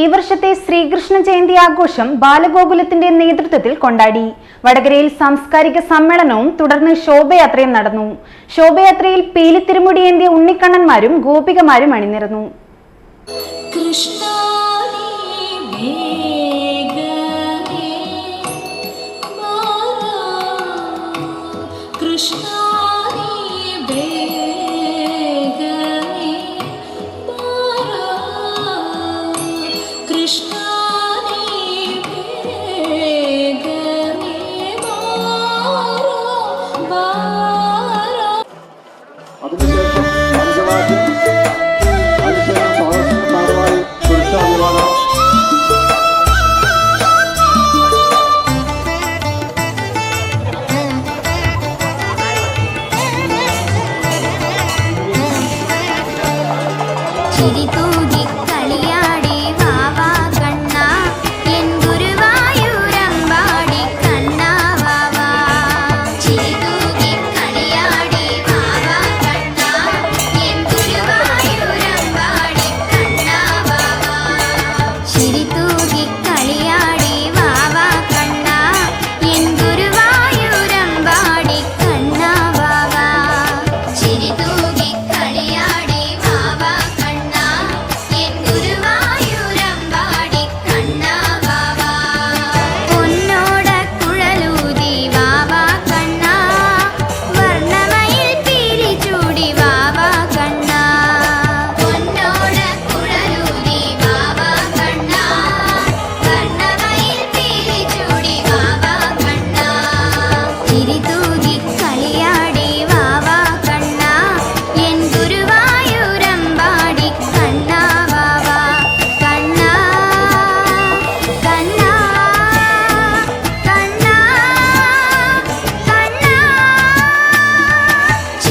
ഈ വർഷത്തെ ശ്രീകൃഷ്ണ ജയന്തി ആഘോഷം ബാലഗോകുലത്തിന്റെ നേതൃത്വത്തിൽ കൊണ്ടാടി. വടകരയിൽ സാംസ്കാരിക സമ്മേളനവും തുടർന്ന് ശോഭയാത്രയും നടന്നു. ശോഭയാത്രയിൽ പീലിത്തിരുമുടിയേന്തിയ ഉണ്ണിക്കണ്ണന്മാരും ഗോപികമാരും അണിനിരന്നു. കൃഷ്ണ ಸಿರಿತು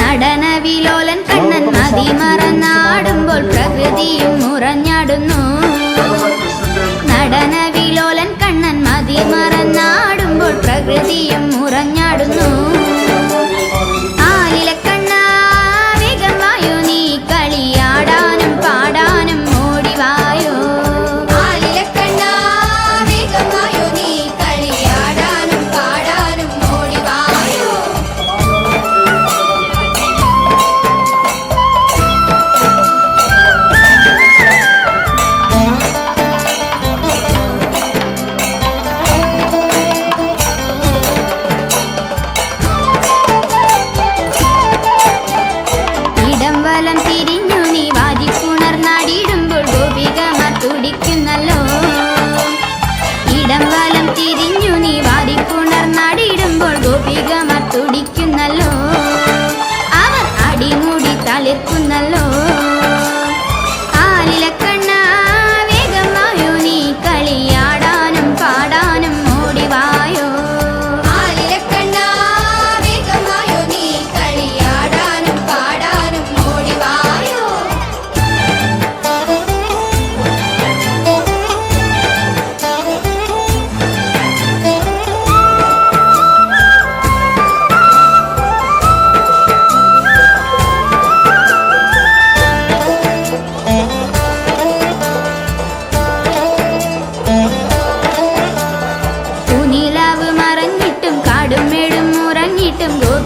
നടനവിലോലൻ ധർമ്മത്തിന്റെ കണ്ണൻ നദി മറന്നാടുമ്പോൾ പ്രകൃതിയും മുറഞ്ഞാടുന്നു. നടനവിലോലൻ കണ്ണൻ മതി മറന്നാടുമ്പോൾ പ്രകൃതിയും മുറഞ്ഞാടുന്നു.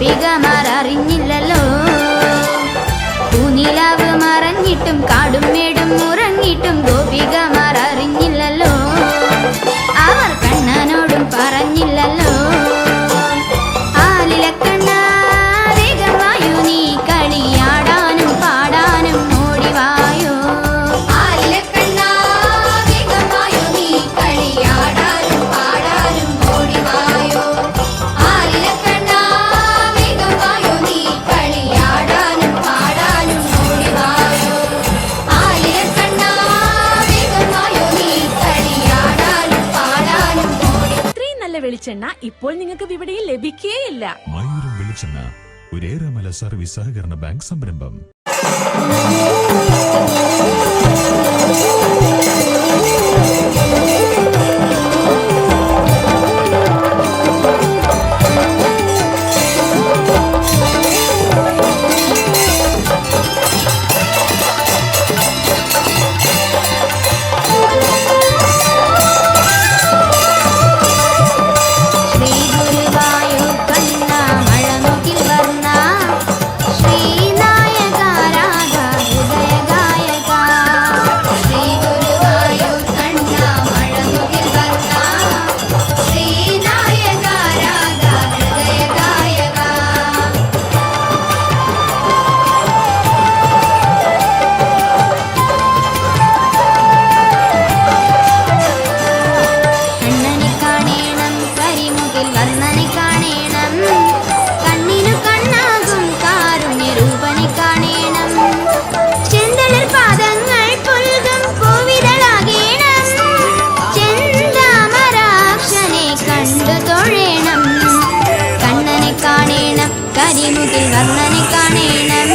ഗോപികമാർ അറിഞ്ഞില്ലല്ലോ പൂനിലാവ് മറഞ്ഞിട്ടും കാടും മേടും ഉറങ്ങിട്ടും ഗോപികമാർ വെളിച്ചെണ്ണ ഇപ്പോൾ നിങ്ങൾക്ക് വിപണിയിൽ ലഭിക്കുകയില്ല മയൂരം വെളിച്ചെണ്ണ ഒരേറെമല സർവീസ് സഹകരണ ബാങ്ക് സംരംഭം. കരിമുകിൽ വന്നനെ കാണേണം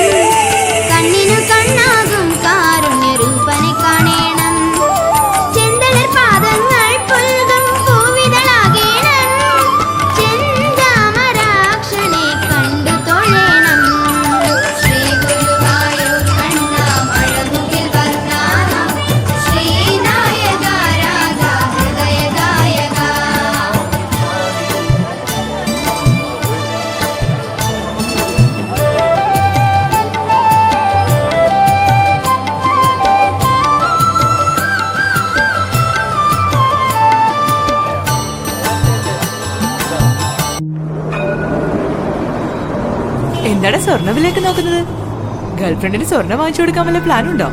സ്വർണവിലേക്ക് നോക്കുന്നത്. ഗേൾഫ്രണ്ടിന് സ്വർണം വാങ്ങിച്ചു കൊടുക്കാൻ വല്ല പ്ലാൻ ഉണ്ടോ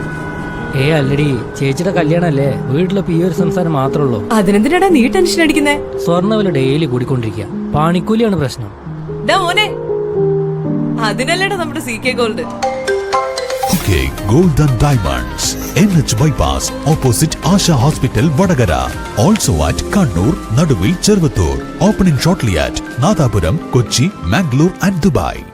ഏ അല്ലടി. ചേച്ചിയുടെ കല്യാണല്ലേ? വീട്ടിലിപ്പോ ഈ ഒരു സംസാരം മാത്രമേ ഉള്ളൂ അതിനെന്തിനാടാ നീ ടെൻഷൻ അടിക്കുന്നേ? സ്വർണവില ഡെയിലി കൂടിക്കൊണ്ടിരിക്കുക. പാണിക്കൂലിയാണ് പ്രശ്നം. മോനെ. അതിനല്ലേടാ നമ്മുടെ C K gold golden diamonds N H bypass opposite Asha hospital Vadakara also at Kannur Naduvil Cheruvathur opening shortly at Nadapuram Kochi Mangalore and Dubai